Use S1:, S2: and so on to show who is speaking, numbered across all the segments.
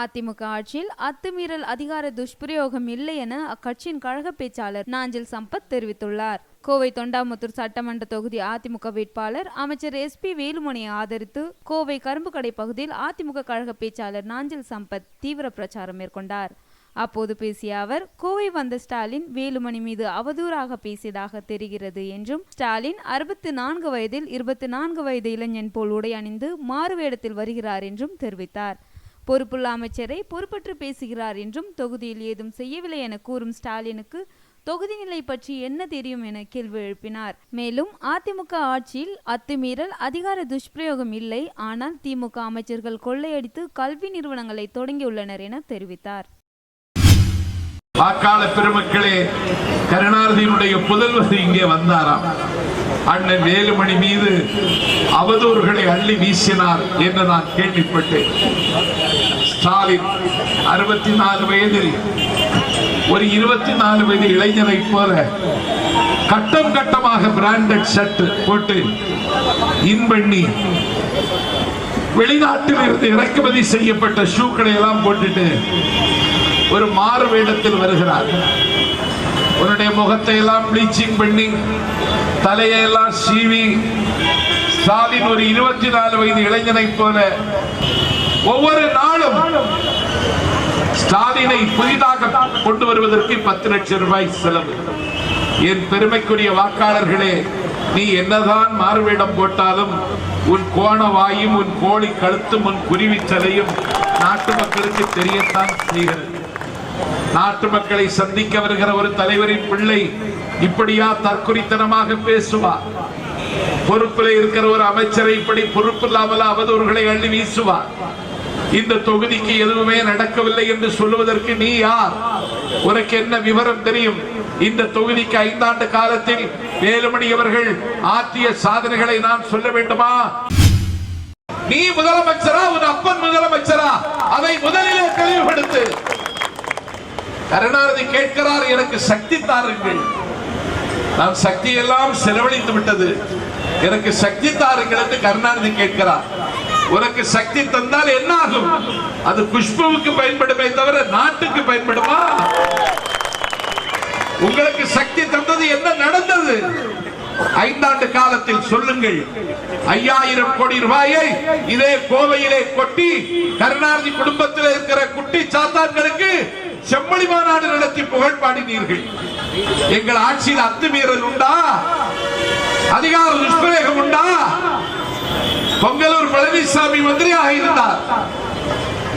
S1: அதிமுக ஆட்சியில் அத்துமீறல் அதிகார துஷ்பிரயோகம் இல்லை என அக்கட்சியின் கழக பேச்சாளர் நாஞ்சில் சம்பத் தெரிவித்துள்ளார். கோவை தொண்டாமுத்தூர் சட்டமன்ற தொகுதி அதிமுக வேட்பாளர் அமைச்சர் எஸ் பி வேலுமணியை ஆதரித்து கோவை கரும்புக்கடை பகுதியில் அதிமுக கழக பேச்சாளர் நாஞ்சில் சம்பத் தீவிர பிரச்சாரம் மேற்கொண்டார். அப்போது பேசிய அவர் கோவை வந்த ஸ்டாலின் வேலுமணி மீது அவதூறாக பேசியதாக தெரிகிறது என்றும் ஸ்டாலின் அறுபத்தி நான்கு வயதில் இருபத்தி நான்கு வயது இளைஞன் போல் உடை அணிந்து மாறுவேடத்தில் வருகிறார் என்றும் தெரிவித்தார். பொறுப்புள்ள அமைச்சரை பொறுப்பற்று பேசுகிறார் என்றும் தொகுதியில் ஏதும் செய்யவில்லை என கூறும் ஸ்டாலினுக்கு தொகுதி நிலை பற்றி என்ன தெரியும் என கேள்வி எழுப்பினார். மேலும் அதிமுக ஆட்சியில் அத்துமீறல் அதிகார துஷ்பிரயோகம் இல்லை. ஆனால் திமுக அமைச்சர்கள் கொள்ளையடித்து கல்வி நிறுவனங்களை தொடங்கியுள்ளனர் என தெரிவித்தார்.
S2: வாக்காள பெருமக்களே கருணாநிதியினுடைய புதல்வசி இங்கே வந்தாராம். அண்ணன் வேலுமணி மீது அவதூறுகளை அள்ளி வீசினார் என்று நான் கேள்விப்பட்டேன். ஸ்டாலின் அறுபத்தி நாலு வயதில் ஒரு இருபத்தி நாலு வயது இளைஞரை போல கட்டம் கட்டமாக பிராண்டட் ஷர்ட் போட்டு இன்பண்ணி வெளிநாட்டில் இருந்து இறக்குமதி செய்யப்பட்ட ஷூக்களை எல்லாம் போட்டுட்டு ஒரு மாறு வேடத்தில் வருகிறார். உன்னுடைய முகத்தை எல்லாம் ப்ளீச்சிங் பண்ணி தலையெல்லாம் சீவி ஸ்டாலின் ஒரு இருபத்தி நாலு வயது இளைஞனை போல ஒவ்வொரு நாளும் ஸ்டாலினை புதிதாக கொண்டு வருவதற்கு பத்து லட்சம் ரூபாய் செலவு. என் பெருமைக்குரிய வாக்காளர்களே நீ என்னதான் மாறுவேடம் போட்டாலும் உன் கோண வாயும் உன் கோழி கழுத்தும் உன் குருவி தலையும் நாட்டு மக்களுக்கு தெரியத்தான் செய்கிறது. நாட்டு மக்களை சந்திக்க வருகிற ஒரு தலைவரின் பிள்ளை இப்படியா தற்குறித்தனமாக பேசுவார் பொறுப்பில் இருக்கிற ஒரு அமைச்சரை இப்படி பொறுப்பு இல்லாமல் அவதூறுகளை அள்ளி வீசுவார் இந்த தொகுதிக்கு எதுவுமே நடக்கவில்லை என்று சொல்லுவதற்கு நீ யார்? உனக்கு என்ன விவரம் தெரியும்? இந்த தொகுதிக்கு ஐந்தாண்டு காலத்தில் வேலுமணி அவர்கள் ஆற்றிய சாதனைகளை நான் சொல்ல வேண்டுமா? நீ முதலமைச்சரா உன் அப்பன் முதலமைச்சரா? அதை முதலிலே தெளிவுபடுத்து. கருணாநிதி கேட்கிறார் எனக்கு சக்தி தாருங்கள். நான் சக்தி எல்லாம் செலவழித்து விட்டது. எனக்கு சக்தி தாருங்கள் என்று கருணாநிதி கேட்கிறார். உனக்கு சக்தி தந்தால் என்ன ஆகும் அது குஷ்புவுக்கு பயன்படுமே தவிர நாட்டுக்கு பயன்படுமா? உங்களுக்கு சக்தி தந்தது என்ன நடந்தது? ஐந்தாண்டு காலத்தில் சொல்லுங்கள். ஐயாயிரம் கோடி ரூபாயை இதே கோவையிலே கொட்டி கருணாநிதி குடும்பத்தில் இருக்கிற குட்டி சாத்தான்களுக்கு செம்மொழி மாநாடு நடத்தி புகழ் பாடினீர்கள். எங்கள் ஆட்சியில் அத்துமீறல் உண்டா? அதிகார துஷ்பிரயோகம் உண்டா? பொங்கலூர் பழனிசாமி மந்திரியாக இருந்தார்.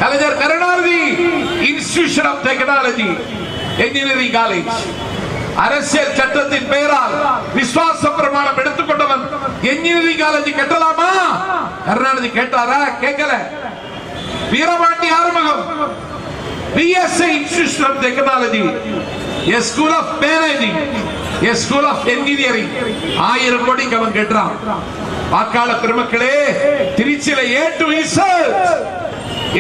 S2: Kalaignar Karunanidhi institution of technology engineering college அரசியல் சட்டத்தின் பெயரால் விசுவாச பிரமாணம் எடுத்துக்கொண்டவன் என்ஜினியரிங் காலேஜ் கட்டலாமா? கருணாநிதி கேட்டாரா? கேட்கல. Veerapandi Arumugam. PSI Institute of technology a school of managing a school of engineering. ஆயிரம் கோடிக்கு அவன் கேட்டான் வாக்காள பெருமக்களே திருச்சியில ஏ டு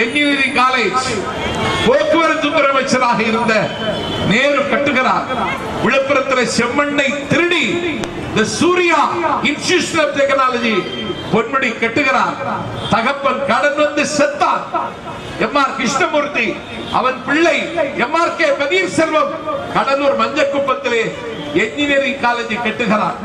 S2: என்ஜினியரிங் காலேஜ் போக்குவரத்து துறை அமைச்சராக இருந்த நேரு கட்டுகிறார். விழுப்புரத்தில் செம்மண்ணை திருடி. The Surya institution of technology Ponmudi கட்டுகிறார் தகப்பன் கடன் வந்து செத்தான். எம் ஆர் கிருஷ்ணமூர்த்தி அவன் பிள்ளை M R K Panneerselvam Cuddalore மஞ்சக்குப்பத்திலே engineering college கட்டுகிறார்